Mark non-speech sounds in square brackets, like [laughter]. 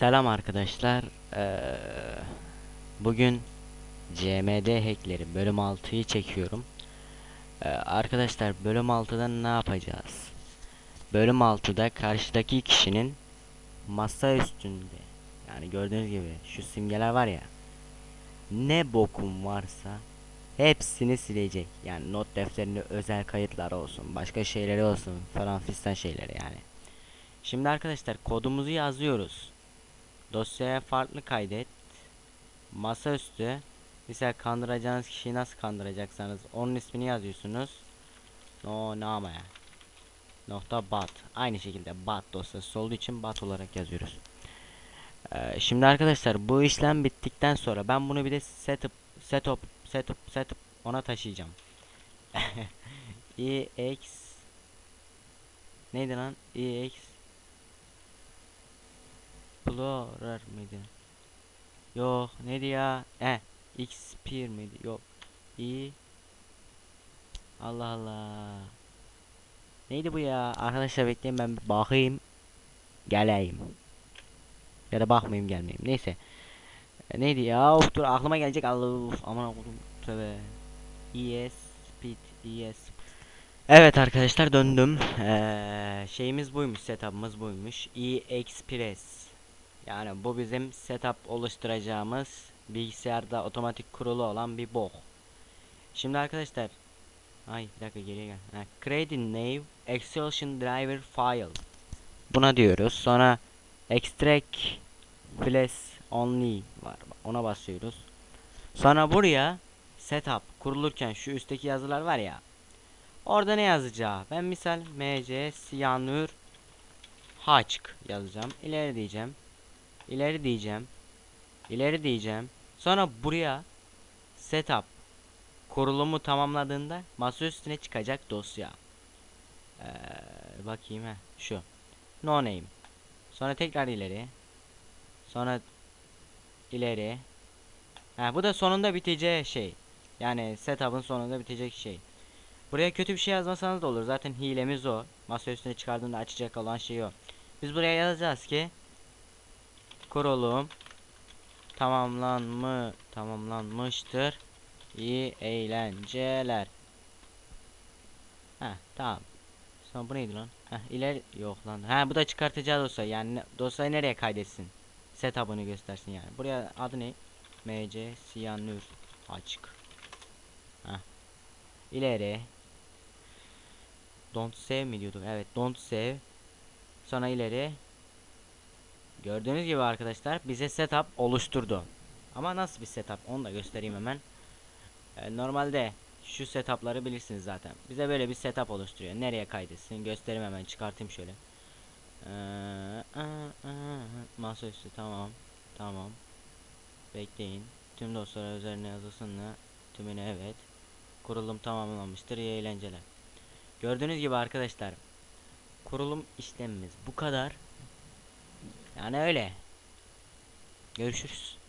Selam arkadaşlar. Ee, bugün CMD hackleri bölüm 6'yı çekiyorum. Ee, arkadaşlar bölüm 6'da ne yapacağız? Bölüm 6'da karşıdaki kişinin masa üstünde yani gördüğünüz gibi şu simgeler var ya ne bokum varsa hepsini silecek. Yani not defterinde özel kayıtlar olsun, başka şeyleri olsun falan fistan şeyleri yani. Şimdi arkadaşlar kodumuzu yazıyoruz. Dosyaya farklı kaydet. Masaüstü. Mesela kandıracağınız kişiyi nasıl kandıracaksanız onun ismini yazıyorsunuz. No namaya. Nokta bat. Aynı şekilde bat dosyası olduğu için bat olarak yazıyoruz. Ee, şimdi arkadaşlar bu işlem bittikten sonra ben bunu bir de setup setup setup setup ona taşıyacağım. [laughs] ex neydi lan? ex Explorer mıydı? Yok neydi ya? E X1 miydi? Yok. İ Allah Allah. Neydi bu ya? Arkadaşlar bekleyin ben bir bakayım. Geleyim. Ya da bakmayayım gelmeyeyim. Neyse. E, neydi ya? Of dur aklıma gelecek. Allah of, aman okudum. Tövbe. ES speed ES Evet arkadaşlar döndüm. Ee, şeyimiz buymuş, setup'ımız buymuş. E-Express. Yani bu bizim setup oluşturacağımız bilgisayarda otomatik kurulu olan bir bok. Şimdi arkadaşlar Ay bir dakika geriye gel. Ha, create a new extension driver file. Buna diyoruz. Sonra extract flash only var. Ona basıyoruz. Sonra buraya setup kurulurken şu üstteki yazılar var ya. Orada ne yazacağı? Ben misal mc siyanür haçk yazacağım. İleri diyeceğim. İleri diyeceğim. İleri diyeceğim. Sonra buraya setup kurulumu tamamladığında masa üstüne çıkacak dosya. Ee, bakayım ha şu. No name. Sonra tekrar ileri. Sonra ileri. Ha bu da sonunda biteceği şey. Yani setup'ın sonunda bitecek şey. Buraya kötü bir şey yazmasanız da olur. Zaten hilemiz o. Masa üstüne çıkardığında açacak olan şey o. Biz buraya yazacağız ki kurulum tamamlanma tamamlanmıştır. İyi eğlenceler. Ha tamam. Sonra bu neydi lan? Ha ileri yok lan. Ha bu da çıkartacağı dosya. Yani dosyayı nereye kaydetsin? Setup'ını göstersin yani. Buraya adı ne? mc siyanür açık. Ha. İleri. Don't save mi diyorduk? Evet, don't save. Sonra ileri. Gördüğünüz gibi arkadaşlar bize setup oluşturdu. Ama nasıl bir setup onu da göstereyim hemen. Ee, normalde şu setupları bilirsiniz zaten. Bize böyle bir setup oluşturuyor. Nereye kaydetsin? Göstereyim hemen çıkartayım şöyle. Ee, aa, masaüstü tamam. Tamam. Bekleyin. Tüm dosyalar üzerine yazılsın mı? Tümüne evet. Kurulum tamamlanmıştır. İyi eğlenceler. Gördüğünüz gibi arkadaşlar kurulum işlemimiz bu kadar. Yani öyle. Görüşürüz.